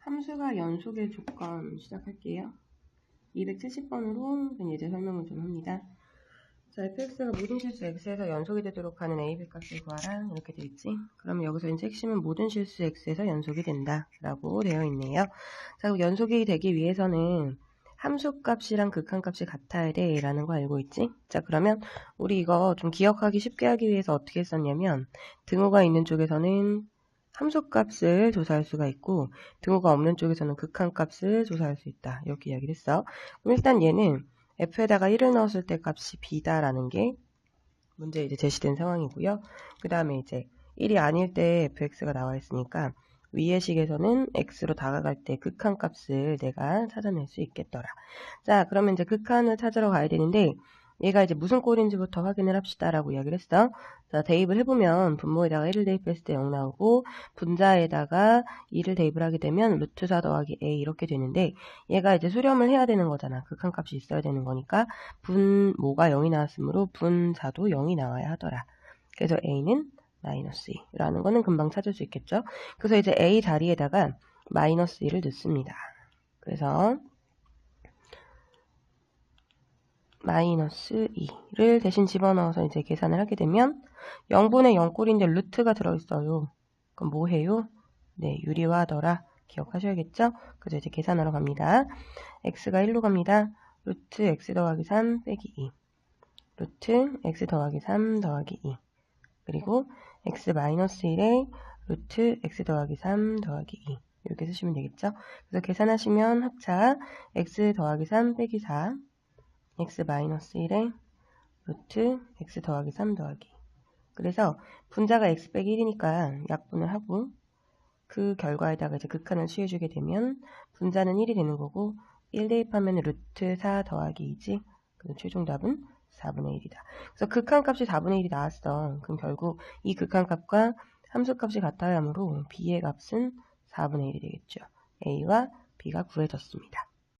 함수가 연속의 조건 시작할게요. 270번으로 예제 설명을 좀 합니다. 자, fx가 모든 실수 x에서 연속이 되도록 하는 a, b 값을 구하라 이렇게 되어 있지. 그러면 여기서 이제 핵심은 모든 실수 x에서 연속이 된다 라고 되어 있네요. 자, 그럼 연속이 되기 위해서는 함수 값이랑 극한 값이 같아야 돼 라는 거 알고 있지? 자 그러면 우리 이거 좀 기억하기 쉽게 하기 위해서 어떻게 했었냐면 등호가 있는 쪽에서는 함수값을 조사할 수가 있고 등호가 없는 쪽에서는 극한값을 조사할 수 있다. 이렇게 이야기를 했어. 그럼 일단 얘는 f에다가 1을 넣었을 때 값이 b다라는 게 문제에 이제 제시된 상황이고요. 그 다음에 이제 1이 아닐 때 fx가 나와 있으니까 위의 식에서는 x로 다가갈 때 극한 값을 내가 찾아낼 수 있겠더라. 자, 그러면 이제 극한을 찾으러 가야 되는데 얘가 이제 무슨 꼴인지부터 확인을 합시다라고 이야기를 했어. 자, 대입을 해보면 분모에다가 1을 대입했을 때 0 나오고 분자에다가 2를 대입을 하게 되면 루트 4 더하기 a 이렇게 되는데 얘가 이제 수렴을 해야 되는 거잖아. 극한값이 있어야 되는 거니까 분모가 0이 나왔으므로 분자도 0이 나와야 하더라. 그래서 a는 마이너스 2라는 거는 금방 찾을 수 있겠죠. 그래서 이제 a 자리에다가 마이너스 2를 넣습니다. 그래서 마이너스 2를 대신 집어넣어서 이제 계산을 하게 되면 0분의 0꼴인데 루트가 들어있어요. 그럼 뭐 해요? 네, 유리화하더라. 기억하셔야겠죠? 그래서 이제 계산하러 갑니다. x가 1로 갑니다. 루트 x 더하기 3 빼기 2 루트 x 더하기 3 더하기 2 그리고 x-1에 루트 x 더하기 3 더하기 2 이렇게 쓰시면 되겠죠. 그래서 계산하시면 합차 x 더하기 3 빼기 4 x-1에 루트 x 더하기 3 더하기 그래서 분자가 x 빼기 1이니까 약분을 하고 그 결과에다가 이제 극한을 취해주게 되면 분자는 1이 되는 거고 1 대입하면 루트 4 더하기 2지 그래서 최종 답은 4분의 1이다. 그래서 극한값이 4분의 1이 나왔어. 그럼 결국 이 극한값과 함수값이 같아야 하므로 b의 값은 4분의 1이 되겠죠. a와 b가 구해졌습니다.